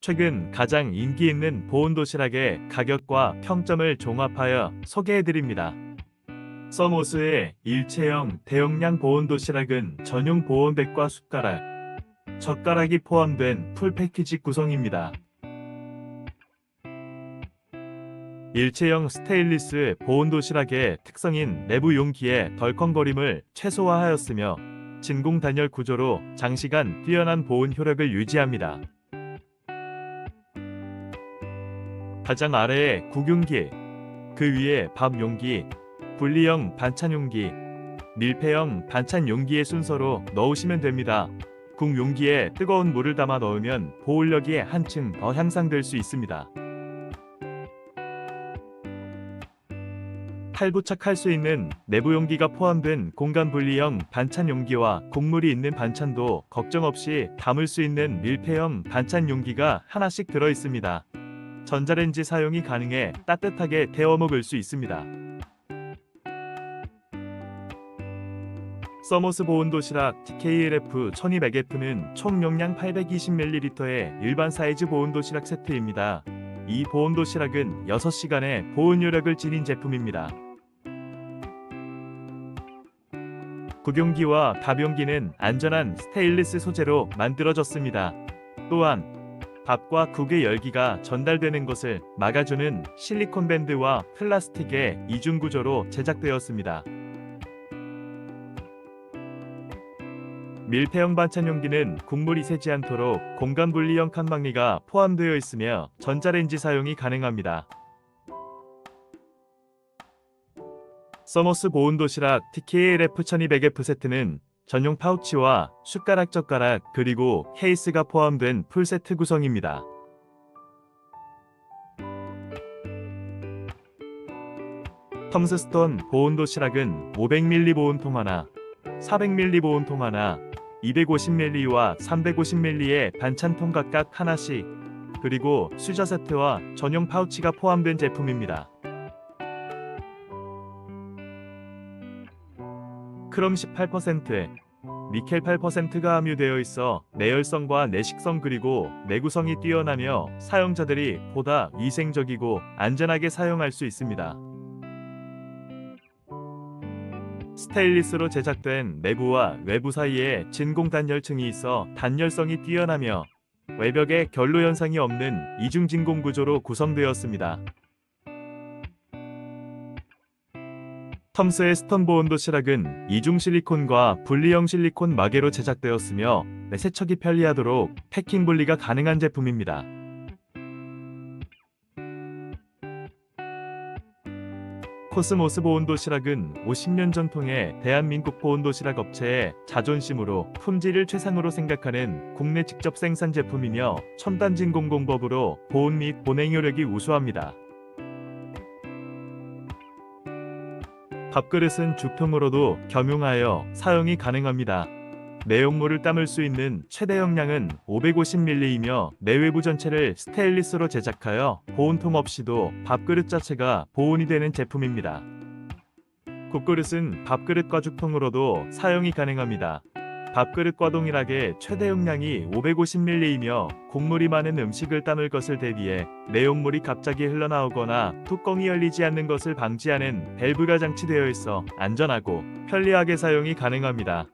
최근 가장 인기 있는 보온 도시락의 가격과 평점을 종합하여 소개해드립니다. 써모스의 일체형 대용량 보온 도시락은 전용 보온백과 숟가락, 젓가락이 포함된 풀 패키지 구성입니다. 일체형 스테인리스 보온 도시락의 특성인 내부 용기의 덜컹거림을 최소화하였으며 진공 단열 구조로 장시간 뛰어난 보온 효력을 유지합니다. 가장 아래에 국용기, 그 위에 밥 용기, 분리형 반찬 용기, 밀폐형 반찬 용기의 순서로 넣으시면 됩니다. 국 용기에 뜨거운 물을 담아 넣으면 보온력이 한층 더 향상될 수 있습니다. 탈부착할 수 있는 내부 용기가 포함된 공간 분리형 반찬 용기와 곡물이 있는 반찬도 걱정 없이 담을 수 있는 밀폐형 반찬 용기가 하나씩 들어 있습니다. 전자레인지 사용이 가능해 따뜻하게 데워 먹을 수 있습니다. 서머스 보온 도시락 TKLF 1200F는 총 용량 820ml의 일반 사이즈 보온 도시락 세트입니다. 이 보온 도시락은 6시간의 보온 요력을 지닌 제품입니다. 국용기와 밥용기는 안전한 스테인리스 소재로 만들어졌습니다. 또한 밥과 국의 열기가 전달되는 것을 막아주는 실리콘 밴드와 플라스틱의 이중 구조로 제작되었습니다. 밀폐형 반찬 용기는 국물이 새지 않도록 공간 분리형 칸막리가 포함되어 있으며 전자레인지 사용이 가능합니다. 서머스 보온 도시락 TKLF 1200F 세트는 전용 파우치와 숟가락 젓가락 그리고 케이스가 포함된 풀세트 구성입니다. 텀스스톤 보온 도시락은 500ml 보온통 하나, 400ml 보온통 하나, 250ml와 350ml의 반찬통 각각 하나씩, 그리고 수저 세트와 전용 파우치가 포함된 제품입니다. 크롬 18%, 니켈 8%가 함유되어 있어 내열성과 내식성 그리고 내구성이 뛰어나며 사용자들이 보다 위생적이고 안전하게 사용할 수 있습니다. 스테인리스로 제작된 내부와 외부 사이에 진공 단열층이 있어 단열성이 뛰어나며 외벽에 결로 현상이 없는 이중 진공 구조로 구성되었습니다. 텀스의 스톤 보온 도시락은 이중 실리콘과 분리형 실리콘 마개로 제작되었으며 세척이 편리하도록 패킹 분리가 가능한 제품입니다. 코스모스 보온 도시락은 50년 전통의 대한민국 보온 도시락 업체의 자존심으로 품질을 최상으로 생각하는 국내 직접 생산 제품이며 첨단 진공 공법으로 보온 및 보냉 효력이 우수합니다. 밥그릇은 죽통으로도 겸용하여 사용이 가능합니다. 내용물을 담을 수 있는 최대 용량은 550ml이며 내외부 전체를 스테인리스로 제작하여 보온통 없이도 밥그릇 자체가 보온이 되는 제품입니다. 국그릇은 밥그릇과 죽통으로도 사용이 가능합니다. 밥그릇과 동일하게 최대 용량이 550ml이며 국물이 많은 음식을 담을 것을 대비해 내용물이 갑자기 흘러나오거나 뚜껑이 열리지 않는 것을 방지하는 밸브가 장치되어 있어 안전하고 편리하게 사용이 가능합니다.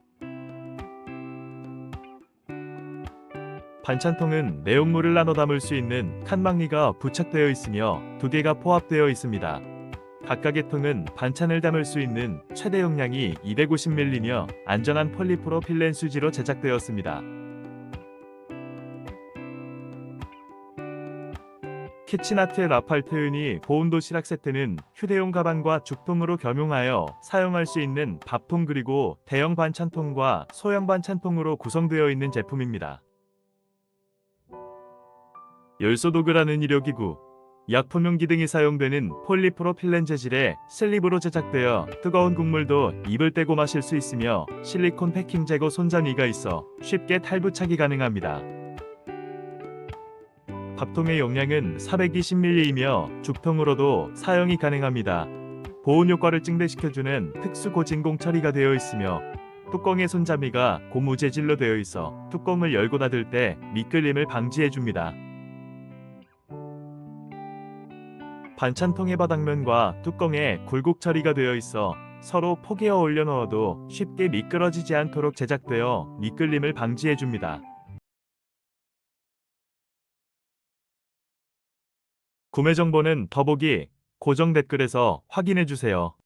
반찬통은 내용물을 나눠 담을 수 있는 칸막리가 부착되어 있으며 두 개가 포함되어 있습니다. 각각의 통은 반찬을 담을 수 있는 최대 용량이 250ml며 안전한 폴리프로필렌 수지로 제작되었습니다. 키친아트의 라팔트은이 보온 도 시락 세트는 휴대용 가방과 죽통으로 겸용하여 사용할 수 있는 밥통 그리고 대형 반찬통과 소형 반찬통으로 구성되어 있는 제품입니다. 열소도그라는医療기구, 약품용기 등이 사용되는 폴리프로필렌 재질의 슬립으로 제작되어 뜨거운 국물도 입을 떼고 마실 수 있으며 실리콘 패킹 제거 손잡이가 있어 쉽게 탈부착이 가능합니다. 밥통의 용량은 420ml이며 죽통으로도 사용이 가능합니다. 보온 효과를 증대시켜주는 특수 고진공 처리가 되어 있으며 뚜껑의 손잡이가 고무 재질로 되어 있어 뚜껑을 열고 닫을 때 미끌림을 방지해줍니다. 반찬통의 바닥면과 뚜껑에 굴곡 처리가 되어 있어 서로 포개어 올려 넣어도 쉽게 미끄러지지 않도록 제작되어 미끌림을 방지해 줍니다. 구매 정보는 더보기 고정 댓글에서 확인해 주세요.